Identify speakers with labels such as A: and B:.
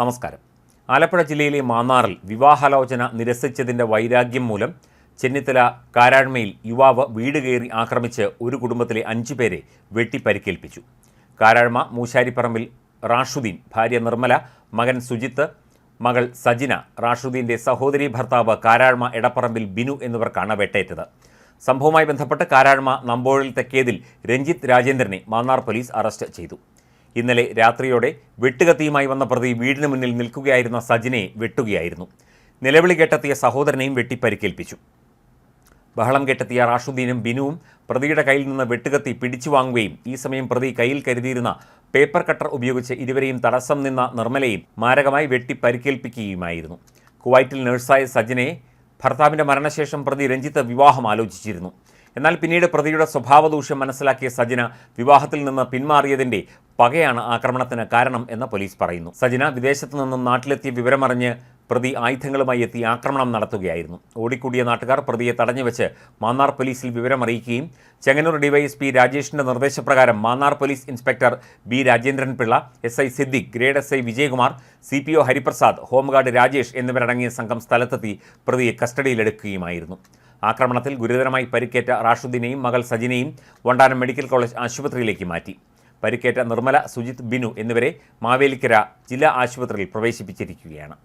A: നമസ്കാരം. ആലപ്പുഴ ജില്ലയിലെ മാന്നാറിൽ വിവാഹാലോചന നിരസിച്ചതിന്റെ വൈരാഗ്യം മൂലം ചെന്നിത്തല കാരാഴ്മയിൽ യുവാവ് വീട് കയറി ആക്രമിച്ച് ഒരു കുടുംബത്തിലെ അഞ്ചു പേരെ വെട്ടി പരിക്കേൽപ്പിച്ചു കാരാഴ്മ മൂശാരിപ്പറമ്പിൽ റാഷുദ്ദീൻ ഭാര്യ നിർമ്മല മകൻ സുജിത്ത് മകൾ സജിന റാഷുദ്ദീന്റെ സഹോദരി ഭർത്താവ് കാരാഴ്മ എടപ്പറമ്പിൽ ബിനു എന്നിവർക്കാണ് വെട്ടേറ്റത്. സംഭവവുമായി ബന്ധപ്പെട്ട് കാരാഴ്മ നമ്പോഴിൽ തെക്കേതിൽ രഞ്ജിത്ത് രാജേന്ദ്രനെ മാന്നാർ പോലീസ് അറസ്റ്റ് ചെയ്തു. ഇന്നലെ രാത്രിയോടെ വെട്ടുകത്തിയുമായി വന്ന പ്രതി വീടിന് മുന്നിൽ നിൽക്കുകയായിരുന്ന സജിനെ വെട്ടുകയായിരുന്നു. നിലവിളി കേട്ടെത്തിയ സഹോദരനെയും വെട്ടി പരിക്കേൽപ്പിച്ചു ബഹളം കെട്ടെത്തിയ റാഷുദ്ദീനും ബിനുവും പ്രതിയുടെ കയ്യിൽ നിന്ന് വെട്ടുകത്തി പിടിച്ചു വാങ്ങുകയും ഈ സമയം പ്രതി കയ്യിൽ കരുതിയിരുന്ന പേപ്പർ കട്ടർ ഉപയോഗിച്ച് ഇരുവരെയും തടസ്സം നിന്ന നിർമ്മലയും മാരകമായി വെട്ടി പരിക്കേൽപ്പിക്കുകയുമായിരുന്നു കുവൈറ്റിൽ നഴ്സായ സജിനെ ഭർത്താവിന്റെ മരണശേഷം പ്രതി രഞ്ജിത്ത് വിവാഹം ആലോചിച്ചിരുന്നു. എന്നാൽ പിന്നീട് പ്രതിയുടെ സ്വഭാവദൂഷ്യം മനസ്സിലാക്കിയ സജിന വിവാഹത്തിൽ നിന്ന് പിന്മാറിയതിന്റെ പകയാണ് ആക്രമണത്തിന് കാരണം എന്ന് പോലീസ് പറയുന്നു. സജിന വിദേശത്തു നിന്നും നാട്ടിലെത്തിയ വിവരമറിഞ്ഞ് പ്രതി ആയുധങ്ങളുമായി എത്തി ആക്രമണം നടത്തുകയായിരുന്നു. ഓടിക്കൂടിയ നാട്ടുകാർ പ്രതിയെ തടഞ്ഞുവെച്ച് മാന്നാർ പോലീസിൽ വിവരമറിയിക്കുകയും ചെങ്ങന്നൂർ ഡിവൈഎസ്പി രാജേഷിന്റെ നിർദ്ദേശപ്രകാരം Mannar police inspector B Rajendran Pillai S I Siddique grade S I Vijayakumar C P O Hariprasad home guard Rajesh എന്നിവരടങ്ങിയ സംഘം സ്ഥലത്തെത്തി പ്രതിയെ കസ്റ്റഡിയിലെടുക്കുകയുമായിരുന്നു. ആക്രമണത്തിൽ ഗുരുതരമായി പരിക്കേറ്റ റാഷുദ്ദീനെയും മകൾ സജിനെയും വണ്ടാനം മെഡിക്കൽ കോളേജ് ആശുപത്രിയിലേക്ക് മാറ്റി. പരിക്കേറ്റ നിർമ്മല സുജിത് ബിനു എന്നിവരെ മാവേലിക്കര ജില്ലാ ആശുപത്രിയിൽ പ്രവേശിപ്പിച്ചിരിക്കുകയാണ്.